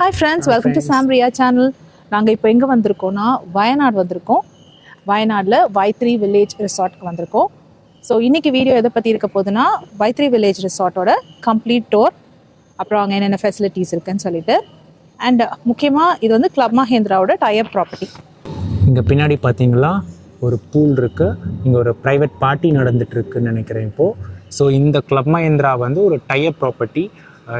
Hi friends welcome to Samriya channel நாங்கள் இப்போ எங்கே வந்திருக்கோம்னா வயநாடு வந்திருக்கோம். வயநாடில் வைத்ரி வில்லேஜ் ரிசார்ட்க்கு வந்திருக்கோம். ஸோ இன்னைக்கு வீடியோ எதை பற்றி இருக்க போகுதுன்னா வைத்ரி வில்லேஜ் ரிசார்ட்டோட கம்ப்ளீட் டோர் அப்புறம் அங்கே என்னென்ன ஃபெசிலிட்டிஸ் இருக்குன்னு சொல்லிட்டு. அண்ட் முக்கியமாக இது வந்து கிளப் மஹேந்திராவோட டயர் ப்ராப்பர்ட்டி இங்கே பின்னாடி பார்த்தீங்களா ஒரு பூல் இருக்குது இங்கே ஒரு ப்ரைவேட் பார்ட்டி நடந்துட்டுருக்குன்னு நினைக்கிறேன் இப்போது ஸோ இந்த கிளப் மஹேந்திரா வந்து ஒரு டைப் ப்ராப்பர்ட்டி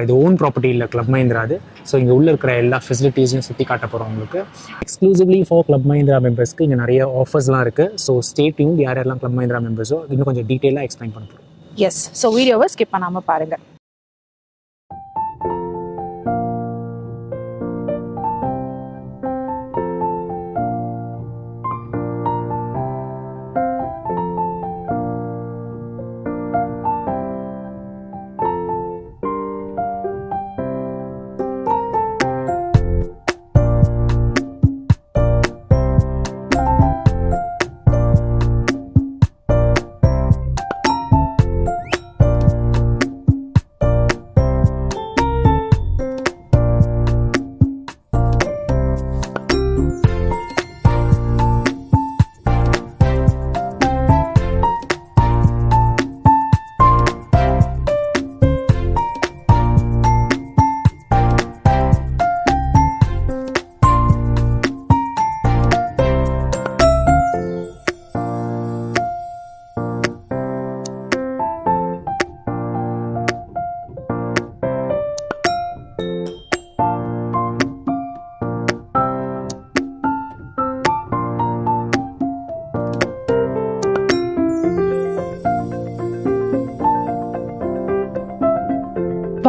இது ஓன் ப்ராப்பர்ட்டி இல்லை கிளப் மஹேந்திரா அது. ஸோ இங்கே உள்ளே இருக்கிற எல்லா ஃபெசிலிட்டிஸையும் சுற்றி காட்ட போகிறோம் உங்களுக்கு. எக்ஸ்க்ளூசிவ்லி ஃபார் கிளப் மஹேந்திரா மெம்பர்ஸ்க்கு இங்கே நிறைய ஆஃபர்ஸ்லாம் இருக்குது ஸோ ஸ்டேட்டையும் யார் யாரெல்லாம் கிளப் மஹேந்திரா மெம்பர்ஸோ இன்னும் கொஞ்சம் டீட்டெயிலாக எக்ஸ்பிளைன் பண்ண போகிறோம் எஸ் ஸோ வீடியோவை ஸ்கிப் பண்ணாமல் பாருங்கள்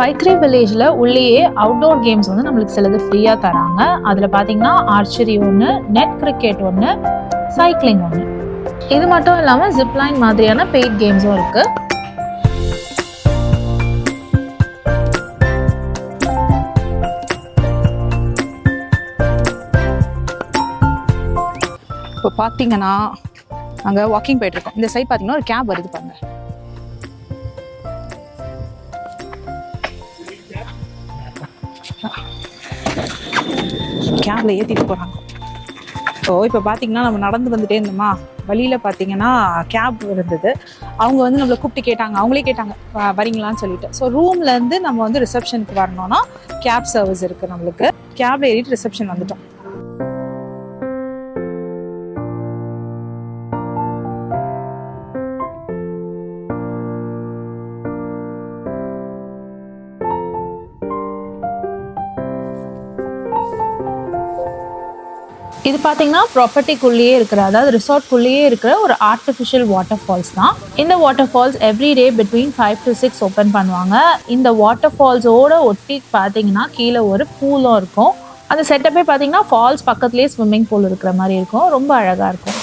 பைக்ரே வில்லேஜில் உள்ளேயே அவுட்டோர் கேம்ஸ் வந்து நம்மளுக்கு சிலது ஃப்ரீயாக தராங்க. அதில் பார்த்தீங்கன்னா ஆர்ச்சரி ஒன்று நெட் கிரிக்கெட் ஒன்று சைக்கிளிங் ஒன்று இது மட்டும் இல்லாமல் ஜிப்லைன் மாதிரியான பெய்ட் கேம்ஸும் இருக்குது இப்போ பார்த்தீங்கன்னா அங்கே வாக்கிங் போயிட்டுருக்கோம் இந்த சைட் பார்த்தீங்கன்னா ஒரு கேப் வருது பாருங்கள் கேபில் ஏற்றிட்டு போகிறாங்க ஸோ இப்போ பார்த்தீங்கன்னா நம்ம நடந்து வந்துட்டே இருந்தோமா? வழியில் பார்த்தீங்கன்னா கேப் இருந்தது. அவங்க வந்து நம்மளை கூப்பிட்டு கேட்டாங்க. அவங்களே கேட்டாங்க வரீங்களான்னு சொல்லிட்டு. ஸோ ரூம்லேருந்து நம்ம வந்து ரிசப்ஷனுக்கு வரணும்னா கேப் சர்வீஸ் இருக்குது நம்மளுக்கு. கேப்ல ஏறிட்டு ரிசப்ஷன் வந்துட்டோம். இது பார்த்தீங்கன்னா ப்ராப்பர்ட்டிக்குள்ளேயே இருக்கிற அதாவது ரிசார்ட்குள்ளேயே இருக்கிற ஒரு ஆர்டிஃபிஷியல் வாட்டர் ஃபால்ஸ் தான். இந்த water falls every day between five to six open பண்ணுவாங்க. இந்த வாட்டர் ஃபால்ஸோட ஒட்டி பார்த்தீங்கன்னா கீழே ஒரு பூலும் இருக்கும். அந்த செட்டப்பே பார்த்தீங்கன்னா ஃபால்ஸ் பக்கத்துலேயே ஸ்விம்மிங் பூல் இருக்கிற மாதிரி இருக்கும். ரொம்ப அழகாக இருக்கும்.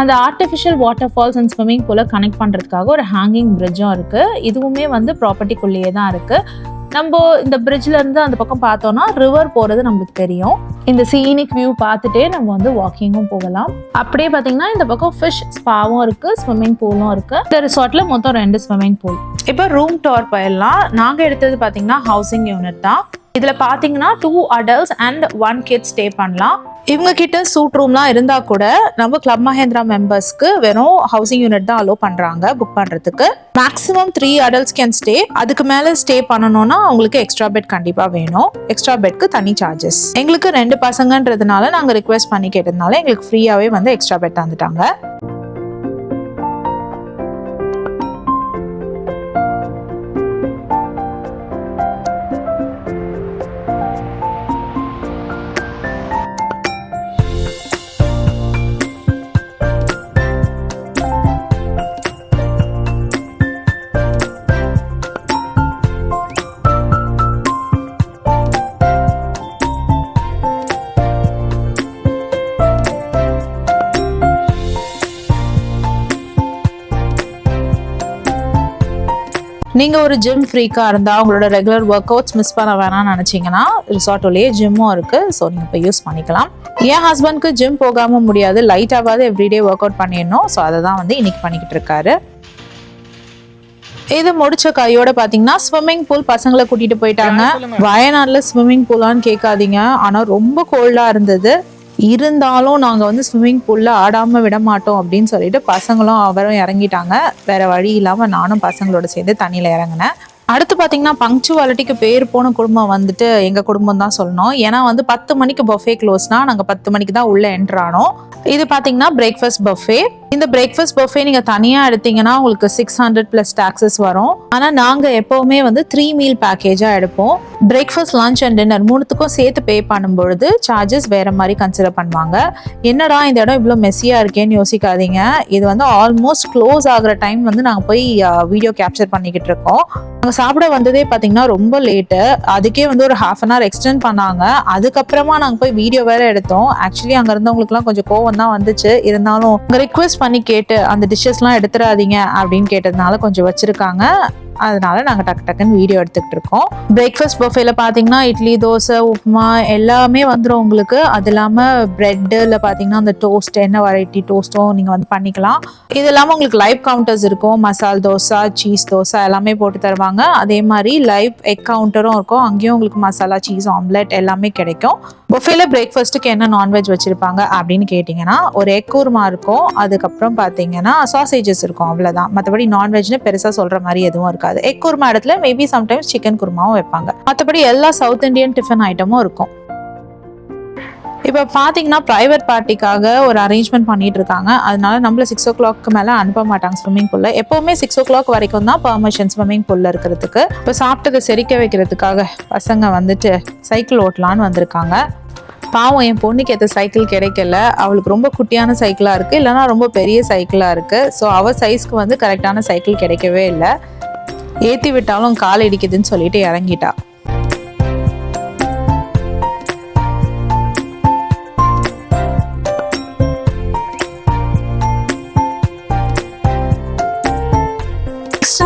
அந்த artificial water falls and swimming பூலை connect பண்ணுறதுக்காக ஒரு ஹேங்கிங் பிரிட்ஜும் இருக்குது இதுவுமே வந்து ப்ராப்பர்ட்டிக்குள்ளேயே தான் இருக்குது நம்ம இந்த பிரிட்ஜ்லேருந்து அந்த பக்கம் பார்த்தோம்னா ரிவர் போகிறது நம்மளுக்கு தெரியும். இந்த சீனிக் வியூ பார்த்துட்டே நம்ம வந்து வாக்கிங்கும் போகலாம். அப்படியே பார்த்தீங்கன்னா இந்த பக்கம் ஃபிஷ் ஸ்பாவும் இருக்குது ஸ்விம்மிங் பூலும் இருக்குது இந்த ரிசார்ட்டில் மொத்தம் ரெண்டு ஸ்விம்மிங் பூல் இப்போ ரூம் டோர் போயிடலாம். நாங்கள் எடுத்தது பார்த்தீங்கன்னா ஹவுசிங் யூனிட் தான். இதில் பார்த்தீங்கன்னா two adults and one kid stay பண்ணலாம். இவங்க கிட்ட சூட் ரூம்லாம் இருந்தால் கூட நம்ம கிளப் மஹேந்திரா மெம்பர்ஸ்க்கு வெறும் ஹவுசிங் யூனிட் தான் அலோவ் பண்ணுறாங்க புக் பண்ணுறதுக்கு maximum three adults can stay அதுக்கு மேலே ஸ்டே பண்ணணும்னா அவங்களுக்கு எக்ஸ்ட்ரா பெட் கண்டிப்பாக வேணும். எக்ஸ்ட்ரா பெட்க்கு தனி சார்ஜஸ் எங்களுக்கு ரெண்டு பசங்கன்றதுனால நாங்கள் ரிக்வெஸ்ட் பண்ணி கேட்டதுனால எங்களுக்கு ஃப்ரீயாகவே வந்து எக்ஸ்ட்ரா பெட் தந்துட்டாங்க. நீங்கள் ஒரு ஜிம் ஃப்ரீக்காக இருந்தால் உங்களோட ரெகுலர் ஒர்க் அவுட்ஸ் மிஸ் பண்ண வேணாம்னு நினச்சிங்கன்னா ரிசார்ட்டோலேயே ஜிம்மும் இருக்குது ஸோ நீங்கள் இப்போ யூஸ் பண்ணிக்கலாம். என் ஹஸ்பண்ட்க்கு ஜிம் போகாமல் முடியாது. லைட்டாவது எவ்ரிடே ஒர்க் அவுட் பண்ணிடணும். ஸோ அதை தான் வந்து இன்னைக்கு பண்ணிக்கிட்டு இருக்காரு. இது முடிச்ச கையோட பாத்தீங்கன்னா ஸ்விம்மிங் பூல் பசங்களை கூட்டிட்டு போயிட்டாங்க. வயநாடுல ஸ்விம்மிங் பூலான்னு கேட்காதீங்க. ஆனா ரொம்ப கோல்டா இருந்தது. இருந்தாலும் நாங்கள் வந்து ஸ்விம்மிங் பூலில் ஆடாமல் விட மாட்டோம் அப்படின்னு சொல்லிட்டு பசங்களும் அவரும் இறங்கிட்டாங்க. வேறு வழி இல்லாமல் நானும் பசங்களோட சேர்ந்து தண்ணியில் இறங்கினேன். அடுத்து பார்த்தீங்கன்னா பங்க்சுவாலிட்டிக்கு பேர் போன குடும்பம் வந்துட்டு எங்கள் குடும்பம் தான் சொல்லணும். ஏன்னா வந்து பத்து மணிக்கு பஃபே க்ளோஸ்னா நாங்கள் பத்து மணிக்கு தான் உள்ளே என்ட்ரு ஆனோம். இது பார்த்தீங்கன்னா பிரேக்ஃபாஸ்ட் பஃபே இந்த பிரேக்ஃபாஸ்ட் பஃபே நீங்கள் தனியாக எடுத்தீங்கன்னா உங்களுக்கு சிக்ஸ் ஹண்ட்ரட் ப்ளஸ் டாக்ஸஸ் வரும். ஆனால் நாங்கள் எப்போவுமே வந்து த்ரீ மீல் பேக்கேஜாக எடுப்போம். பிரேக்ஃபாஸ்ட் லஞ்ச் அண்ட் டின்னர் மூணுத்துக்கும் சேர்த்து பே பண்ணும்பொழுது சார்ஜஸ் வேறு மாதிரி கன்சிடர் பண்ணுவாங்க. என்னடா இந்த இடம் இவ்வளோ மெஸ்ஸியாக இருக்கேன்னு யோசிக்காதீங்க. இது வந்து ஆல்மோஸ்ட் க்ளோஸ் ஆகிற டைம் வந்து நாங்கள் போய் uh, வீடியோ கேப்சர் பண்ணிக்கிட்டு இருக்கோம். நாங்கள் சாப்பிட வந்ததே பார்த்தீங்கன்னா ரொம்ப லேட்டு அதுக்கே வந்து ஒரு ஹாஃப் அன் ஹவர் எக்ஸ்டெண்ட் பண்ணாங்க. அதுக்கப்புறமா நாங்கள் போய் வீடியோ வேற எடுத்தோம். ஆக்சுவலி அங்கே இருந்தவங்களுக்குலாம் கொஞ்சம் கோவம் தான் வந்துச்சு. இருந்தாலும் ரிக்வெஸ்ட் பண்ணி கேட்டு அந்த டிஷ்ஷஸ்லாம் எடுத்துடாதீங்க அப்படின்னு கேட்டதுனால கொஞ்சம் வச்சிருக்காங்க. அதனால நாங்கள் டக்கு டக்குன்னு வீடியோ எடுத்துக்கிட்டு இருக்கோம். பிரேக்ஃபாஸ்ட் பஃபேல பார்த்தீங்கன்னா இட்லி தோசை உப்புமா எல்லாமே வந்துடும் உங்களுக்கு. அது இல்லாமல் ப்ரெட்டில் பார்த்தீங்கன்னா அந்த டோஸ்ட் என்ன வெரைட்டி டோஸ்ட்டும் நீங்கள் வந்து பண்ணிக்கலாம். இது இல்லாமல் உங்களுக்கு லைவ் கவுண்டர்ஸ் இருக்கும். மசால் தோசை சீஸ் தோசை எல்லாமே போட்டு தருவாங்க. அதே மாதிரி லைவ் எக் கவுண்டரும் இருக்கும். அங்கேயும் உங்களுக்கு மசாலா சீஸ் ஆம்லெட் எல்லாமே கிடைக்கும். பொஃபேல பிரேக்ஃபாஸ்ட்டுக்கு என்ன நான்வெஜ் வச்சுருப்பாங்க அப்படின்னு கேட்டிங்கன்னா ஒரு எக் குருமா இருக்கும். அதுக்கப்புறம் பார்த்தீங்கன்னா சாசேஜஸ் இருக்கும். அவ்வளோதான் மற்றபடி நான்வெஜ்னு பெருசாக சொல்கிற மாதிரி எதுவும் இருக்காது. எக் குருமா இடத்துல மேபி சம்டைம்ஸ் சிக்கன் குருமாவும் வைப்பாங்க. மற்றபடி எல்லா சவுத் இந்தியன் டிஃபன் ஐட்டமும் இருக்கும். இப்போ பார்த்தீங்கன்னா ப்ரைவேட் பார்ட்டிக்காக ஒரு அரேஞ்ச்மெண்ட் பண்ணிட்டு இருக்காங்க. அதனால நம்மள சிக்ஸ் ஓ கிளாக்கு மேலே அனுப்ப மாட்டாங்க ஸ்விம்மிங் பூலில் எப்போவுமே சிக்ஸ் ஓ கிளாக் வரைக்கும் தான் பர்மிஷன் ஸ்விம்மிங் பூலில் இருக்கிறதுக்கு. இப்போ சாப்பிட்டதை செரிக்க வைக்கிறதுக்காக பசங்க வந்துட்டு சைக்கிள் ஓட்டலான்னு வந்திருக்காங்க. பாவம் என் பொண்ணுக்கு ஏற்ற சைக்கிள் கிடைக்கல. அவளுக்கு ரொம்ப குட்டியான சைக்கிளாக இருக்குது இல்லைனா ரொம்ப பெரிய சைக்கிளாக இருக்குது ஸோ அவள் சைஸ்க்கு வந்து கரெக்டான சைக்கிள் கிடைக்கவே இல்லை. ஏற்றி விட்டாலும் கால் இடிக்குதுன்னு சொல்லிட்டு இறங்கிட்டா.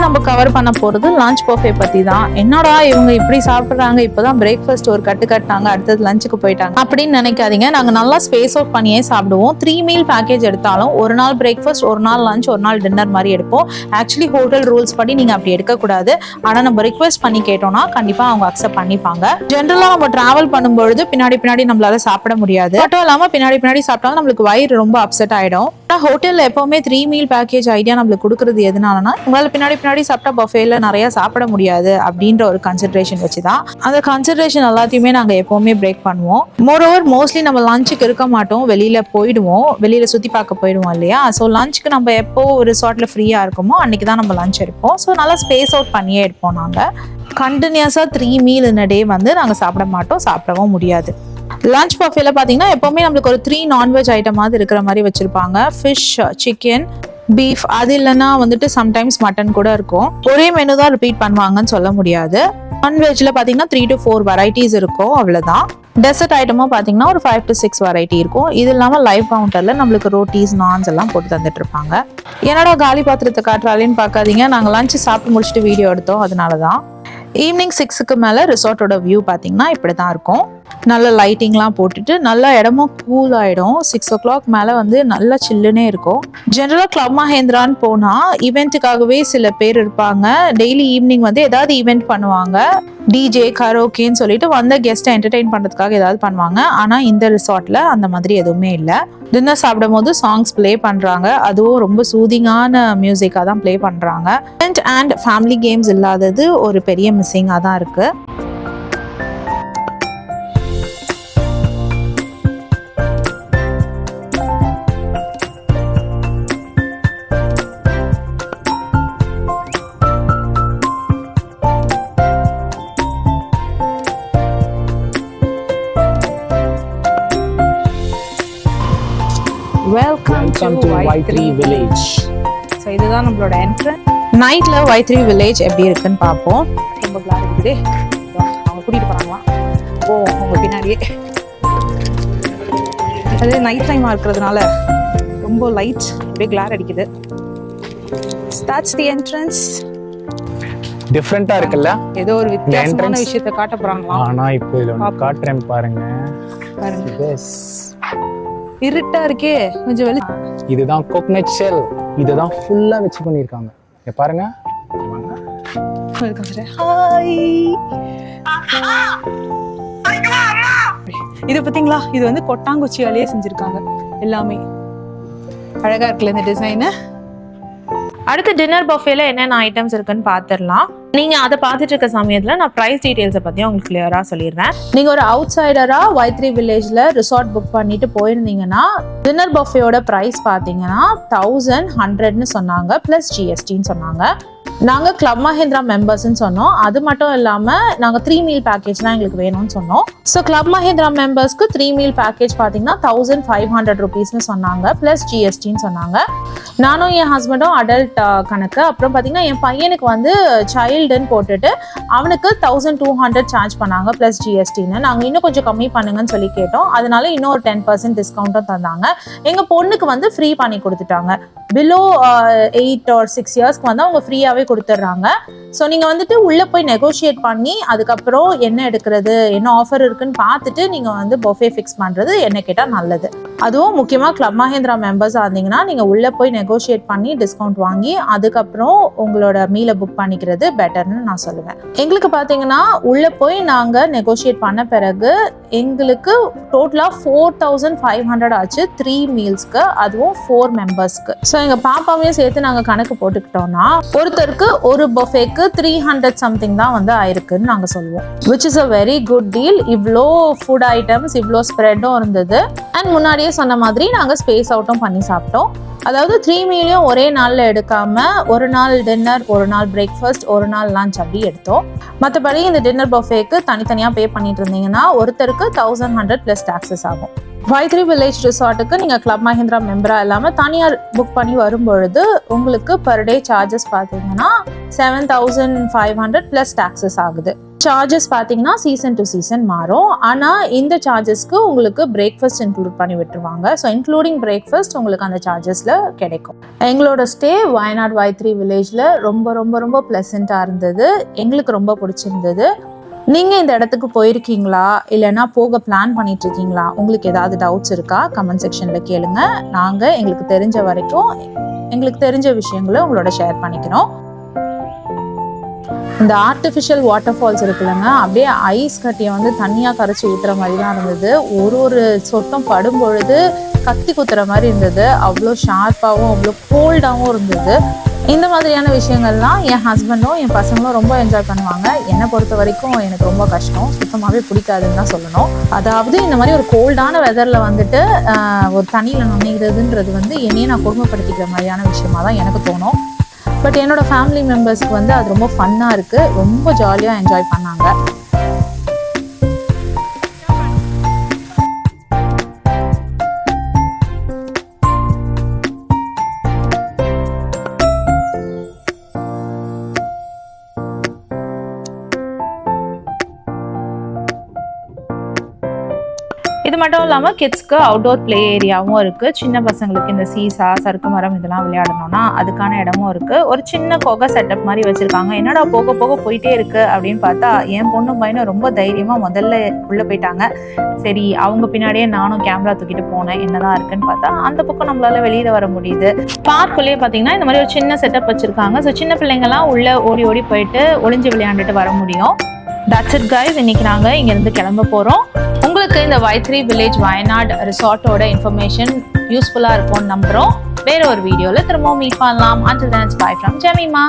நம்ம கவர் பண்ண போறது லஞ்ச் பஃபே பத்தி தான் என்னடா இவங்க இப்படி சாப்பிடுறாங்க? இப்பதான் பிரேக்ஃபாஸ்ட் ஒரு கட்டு கட்டினாங்க அடுத்தது லஞ்சுக்கு போயிட்டாங்க. அப்படின்னு நினைக்காதீங்க. நாங்க நல்லா ஸ்பேஸ் அவுட் பண்ணியே சாப்பிடுவோம். த்ரீ மீல் பேக்கேஜ் எடுத்தாலும் ஒரு நாள் பிரேக்ஃபாஸ்ட் ஒரு நாள் லஞ்ச் ஒரு நாள் டின்னர் மாதிரி எடுப்போம். ஆக்சுவலி ஹோட்டல் ரூல்ஸ் படி நீங்க அப்படி எடுக்கக்கூடாது. ஆனா நம்ம ரிக்வெஸ்ட் பண்ணி கேட்டோம்னா கண்டிப்பா அவங்க அக்செப்ட் பண்ணிப்பாங்க. ஜென்ரலா நம்ம டிராவல் பண்ணும்பொழுது பின்னாடி பின்னாடி நம்மளால சாப்பிட முடியாது. மட்டும் இல்லாம பின்னாடி பின்னாடி சாப்பிட்டாலும் நம்மளுக்கு வயிறு ரொம்ப அப்செட் ஆயிடும். ஆனால் ஹோட்டலில் எப்போவுமே த்ரீ மீல் பேக்கேஜ் ஐடியா நம்மளுக்கு கொடுக்குறது எதனாலனா உங்களால் பின்னாடி பின்னாடி முன்னாடி சாப்பிட்டா பஃபேல நிறைய சாப்பிட முடியாது அப்படின்ற ஒரு கன்சிடரேஷன் வச்சு தான் அந்த கன்சிடரேஷன் எல்லாத்தையுமே நாங்கள் எப்போவுமே பிரேக் பண்ணுவோம். மோர் ஓவர் மோஸ்ட்லி நம்ம லஞ்சுக்கு இருக்க மாட்டோம். வெளியில் போயிடுவோம். வெளியில் சுற்றி பார்க்க போயிடுவோம் இல்லையா? ஸோ லஞ்சுக்கு நம்ம எப்போ ஒரு ரிசார்ட்டில் ஃப்ரீயாக இருக்குமோ அன்றைக்கி தான் நம்ம லஞ்ச் எடுப்போம். ஸோ நல்லா ஸ்பேஸ் அவுட் பண்ணியே எடுப்போம் நாங்கள் கண்டினியூஸாக த்ரீ மீல் இன் டே வந்து நாங்கள் சாப்பிட மாட்டோம் சாப்பிடவும் முடியாது. லஞ்ச் பஃபேல பார்த்தீங்கன்னா எப்போவுமே நம்மளுக்கு ஒரு த்ரீ நான்வெஜ் ஐட்டமாவது இருக்கிற மாதிரி வச்சுருப்பாங்க. ஃபிஷ் சிக்கன் பீஃப் அது இல்லைன்னா வந்துட்டு சம்டைம்ஸ் மட்டன் கூட இருக்கும். ஒரே மெனு தான் ரிப்பீட் பண்ணுவாங்கன்னு சொல்ல முடியாது. நான்வெஜ்ல பார்த்தீங்கன்னா த்ரீ டு ஃபோர் வெரைட்டிஸ் இருக்கும் அவ்வளோதான் டெசர்ட் ஐட்டமும் பார்த்தீங்கன்னா ஒரு ஃபைவ் டு சிக்ஸ் வெரைட்டி இருக்கும். இது இல்லாமல் லைவ் கவுண்டரில் நம்மளுக்கு ரோட்டீஸ் நான்ஸ் எல்லாம் போட்டு தந்துட்டு இருப்பாங்க என்னடா காலி பாத்திரத்தை காட்டுறாளின்னு பார்க்காதீங்க நாங்கள் லஞ்ச் சாப்பிட்டு முடிச்சுட்டு வீடியோ எடுத்தோம் அதனால தான் ஈவினிங் சிக்ஸுக்கு மேலே ரிசார்ட்டோட வியூ பார்த்தீங்கன்னா இப்படி தான் இருக்கும். நல்ல லைட்டிங்லாம் போட்டுட்டு நல்ல இடமும் கூல் ஆகிடும் சிக்ஸ் ஓ கிளாக் மேலே வந்து நல்லா சில்லுனே இருக்கும். ஜென்ரலாக கிளப் மஹேந்திரான்னு போனால் ஈவெண்ட்டுக்காகவே சில பேர் இருப்பாங்க. டெய்லி ஈவினிங் வந்து ஏதாவது ஈவெண்ட் பண்ணுவாங்க. டிஜே கரோக்கேன்னு சொல்லிட்டு வந்த கெஸ்ட்டை என்டர்டெயின் பண்ணுறதுக்காக ஏதாவது பண்ணுவாங்க. ஆனால் இந்த ரிசார்ட்டில் அந்த மாதிரி எதுவுமே இல்லை. டின்னர் சாப்பிடும் போது சாங்ஸ் ப்ளே பண்ணுறாங்க அதுவும் ரொம்ப சூதிங்கான மியூசிக்காக தான் ப்ளே பண்ணுறாங்க அண்ட் ஃபேமிலி கேம்ஸ் இல்லாதது ஒரு பெரிய மிஸ்ஸிங்காக தான் இருக்குது welcome to Vythiri village so இதுதான் நம்மளோட என்ட்ரன்ஸ் நைட்ல ஒய் த்ரீ வில்லேஜ் எப்படி இருக்குன்னு பார்ப்போம். ரொம்ப பிளாக் இருக்குது. அவங்க கூட்டிட்டு போறாங்களாம் ஓ அவங்க பின்னாடியே. அது நைட் டைமா இருக்கிறதுனால ரொம்ப லைட் அப்படியே கிளார் அடிக்குது. ஸ்டார்ட்ஸ் தி என்ட்ரன்ஸ் டிஃப்ரெண்டா இருக்குல்ல? ஏதோ ஒரு வித்தியாசமான விஷயத்த காட்ட போறாங்களாம் ஆனா இப்போ இதுல ஒன்று காட்டுறேன் பாருங்க. பாருங்க. இருட்டா இருக்கே. கொஞ்சம் வெளி இதுதான் கோக்னட் ஷெல் இதுதான் ஃபுல்லா வச்சு பண்ணியிருக்காங்க. இங்க பாருங்க. ஹாய் இது பாத்தீங்களா? இது வந்து கொட்டாங்குச்சியாலேயே செஞ்சிருக்காங்க. எல்லாமே. அழகா இருக்குல்ல இந்த டிசைனு அடுத்து டின்னர் பஃபேல என்னென்ன ஐட்டம்ஸ் இருக்குன்னு பார்த்துடலாம் நீங்க அதை பார்த்துட்டு இருக்க சமயத்துல நான் ப்ரைஸ் டீடைல்ஸை பத்தி உங்களுக்கு கிளியரா சொல்லிடுறேன். நீங்க ஒரு அவுட் சைடரா வைத்ரி வில்லேஜ்ல ரிசார்ட் புக் பண்ணிட்டு போயிருந்தீங்கன்னா டின்னர் பஃபேயோட ப்ரைஸ் பார்த்தீங்கன்னா தௌசண்ட் ஹண்ட்ரட்னு சொன்னாங்க ப்ளஸ் ஜிஎஸ்டின்னு சொன்னாங்க. நாங்கள் கிளப் மஹேந்திரா மெம்பர்ஸ்ன்னு சொன்னோம். அது மட்டும் இல்லாமல் நாங்கள் த்ரீ மீல் பேக்கேஜ் தான் எங்களுக்கு வேணும்னு சொன்னோம். ஸோ கிளப் மஹேந்திரா மெம்பர்ஸ்க்கு த்ரீ மீல் பேக்கேஜ் பார்த்தீங்கன்னா தௌசண்ட் ஃபைவ் ஹண்ட்ரட் ருபீஸ்னு சொன்னாங்க. ப்ளஸ் ஜிஎஸ்டின்னு சொன்னாங்க. நானும் என் ஹஸ்பண்டும் அடல்ட் கணக்கு. அப்புறம் பார்த்தீங்கன்னா என் பையனுக்கு வந்து சைல்டுன்னு போட்டுட்டு அவனுக்கு தௌசண்ட் டூ ஹண்ட்ரட் சார்ஜ் பண்ணாங்க ப்ளஸ் ஜிஎஸ்டின்னு நாங்கள் இன்னும் கொஞ்சம் கம்மி பண்ணுங்கன்னு சொல்லி கேட்டோம். அதனால இன்னும் ஒரு டென் பர்சன்ட் டிஸ்கவுண்ட்டும் தந்தாங்க. எங்கள் பொண்ணுக்கு வந்து ஃப்ரீ பண்ணி கொடுத்துட்டாங்க. பிலோ எயிட் ஆர் சிக்ஸ் இயர்ஸ்க்கு வந்து அவங்க ஃப்ரீயாகவே கொடுத்துட்றாங்க. ஸோ நீங்கள் வந்துட்டு உள்ளே போய் நெகோஷியேட் பண்ணி அதுக்கப்புறம் என்ன எடுக்கிறது என்ன ஆஃபர் இருக்குன்னு பார்த்துட்டு நீங்கள் வந்து பொஃபே ஃபிக்ஸ் பண்ணுறது என்ன கேட்டால் நல்லது. அதுவும் முக்கியமாக கிளப் மஹேந்திரா மெம்பர்ஸாக இருந்தீங்கன்னா நீங்கள் உள்ளே போய் நெகோஷியேட் பண்ணி டிஸ்கவுண்ட் வாங்கி அதுக்கப்புறம் உங்களோட மீலை புக் பண்ணிக்கிறது பெட்டர்னு நான் சொல்லுவேன். எங்களுக்கு பார்த்தீங்கன்னா உள்ளே போய் நாங்கள் நெகோஷியேட் பண்ண பிறகு எங்களுக்கு டோட்டலாக ஃபோர் தௌசண்ட் ஃபைவ் ஹண்ட்ரட் ஆச்சு த்ரீ மீல்ஸ்க்கு அதுவும் ஃபோர் மெம்பர்ஸ்க்கு ஸோ எங்கள் பாப்பாவையும் சேர்த்து நாங்கள் கணக்கு போட்டுக்கிட்டோம்னா ஒருத்தருக்கு ஒரு பஃபேக்கு த்ரீ ஹண்ட்ரட் சம்திங் தான் வந்து ஆயிருக்குன்னு நாங்கள் சொல்லுவோம். Which is a very good deal இவ்வளோ ஃபுட் ஐட்டம்ஸ் இவ்வளோ ஸ்ப்ரெட்டும் இருந்தது. அண்ட் முன்னாடியே சொன்ன மாதிரி நாங்கள் ஸ்பேஸ் அவுட்டும் பண்ணி சாப்பிட்டோம். அதாவது த்ரீ மீலையும் ஒரே நாளில் எடுக்காம ஒரு நாள் டின்னர் ஒரு நாள் பிரேக்ஃபாஸ்ட் ஒரு நாள் லஞ்ச் அப்படி எடுத்தோம். மற்றபடி இந்த டின்னர் பஃபேக்கு தனித்தனியாக பே பண்ணிட்டு இருந்தீங்கன்னா ஒருத்தருக்கு தௌசண்ட் ஹண்ட்ரட் ப்ளஸ் டாக்ஸஸ் ஆகும். வைத்ரி வில்லேஜ் ரிசார்ட்டுக்கு நீங்கள் கிளப் மஹிந்திரா மெம்பராக இல்லாமல் தனியார் புக் பண்ணி வரும்பொழுது உங்களுக்கு பர் டே சார்ஜஸ் பார்த்தீங்கன்னா seven thousand five hundred plus taxes ஆகுது. சார்ஜஸ் பார்த்தீங்கன்னா சீசன் டு சீசன் மாறும். ஆனால் இந்த சார்ஜஸ்க்கு உங்களுக்கு பிரேக்ஃபாஸ்ட் இன்க்ளூட் பண்ணி விட்டுருவாங்க. ஸோ இன்க்ளூடிங் பிரேக்ஃபாஸ்ட் உங்களுக்கு அந்த சார்ஜஸில் கிடைக்கும். எங்களோட ஸ்டே வயநாடு வைத்ரி வில்லேஜில் ரொம்ப ரொம்ப ரொம்ப ப்ளசண்ட்டாக இருந்தது. எங்களுக்கு ரொம்ப பிடிச்சிருந்தது. நீங்கள் இந்த இடத்துக்கு போயிருக்கீங்களா? இல்லைன்னா போக பிளான் பண்ணிட்டு இருக்கீங்களா உங்களுக்கு ஏதாவது டவுட்ஸ் இருக்கா? கமெண்ட் செக்ஷனில் கேளுங்க. நாங்கள் எங்களுக்கு தெரிஞ்ச வரைக்கும் எங்களுக்கு தெரிஞ்ச விஷயங்களை உங்களோட ஷேர் பண்ணிக்கிறோம். இந்த ஆர்டிஃபிஷியல் வாட்டர் ஃபால்ஸ் இருக்குல்லங்க. அப்படியே ஐஸ் கட்டியை வந்து தண்ணியாக கரைச்சி ஊற்றுற மாதிரி தான் இருந்தது. ஒரு ஒரு சொட்டம் படும் பொழுது கத்தி குத்துற மாதிரி இருந்தது. அவ்வளோ ஷார்ப்பாகவும் அவ்வளோ கோல்டாகவும் இருந்தது. இந்த மாதிரியான விஷயங்கள்லாம் என் ஹஸ்பண்டும் என் பசங்களும் ரொம்ப என்ஜாய் பண்ணுவாங்க. என்னை பொறுத்த வரைக்கும் எனக்கு ரொம்ப கஷ்டம். சுத்தமாகவே பிடிக்காதுன்னு தான் சொல்லணும். அதாவது இந்த மாதிரி ஒரு கோல்டான வெதரில் வந்துட்டு ஒரு தண்ணியில் நனைகிறதுன்றது வந்து என்னையே நான் கொடுமைப்படுத்திக்கிற மாதிரியான விஷயமா தான் எனக்கு தோணும். பட் என்னோடய ஃபேமிலி மெம்பர்ஸ்க்கு வந்து அது ரொம்ப ஃபன்னாக இருக்குது ரொம்ப ஜாலியாக என்ஜாய் பண்ணாங்க. மட்டும் இல்லாமல் கிட்ஸ்க்கு அவுட்டோர் ப்ளே ஏரியாவும் இருக்குது சின்ன பசங்களுக்கு இந்த சீசா சறுக்கு மரம் இதெல்லாம் விளையாடணும்னா அதுக்கான இடமும் இருக்குது ஒரு சின்ன கொகை செட்டப் மாதிரி வச்சுருக்காங்க. என்னடா போக போக போயிட்டே இருக்குது அப்படின்னு பார்த்தா என் பொண்ணு பையனும் ரொம்ப தைரியமாக முதல்ல உள்ளே போயிட்டாங்க. சரி அவங்க பின்னாடியே நானும் கேமரா தூக்கிட்டு போனேன். என்னதான் இருக்குன்னு பார்த்தா அந்த பக்கம் நம்மளால வெளியில் வர முடியுது. பார்க்குள்ளேயே பார்த்தீங்கன்னா இந்த மாதிரி ஒரு சின்ன செட்டப் வச்சுருக்காங்க. ஸோ சின்ன பிள்ளைங்கள்லாம் உள்ளே ஓடி ஓடி போயிட்டு ஒளிஞ்சு விளையாண்டுட்டு வர முடியும். தட்ஸ் இட் கைஸ் இன்னைக்கு நாங்கள் இங்கேருந்து கிளம்ப போகிறோம் உங்களுக்கு இந்த வைத்ரி வில்லேஜ் வயநாடு ரிசார்ட்டோட இன்ஃபர்மேஷன் யூஸ்ஃபுல்லாக இருக்கும்னு நம்புகிறோம் வேற ஒரு வீடியோவில் திரும்பவும் மீட் பண்ணலாம். Until by from Jemimah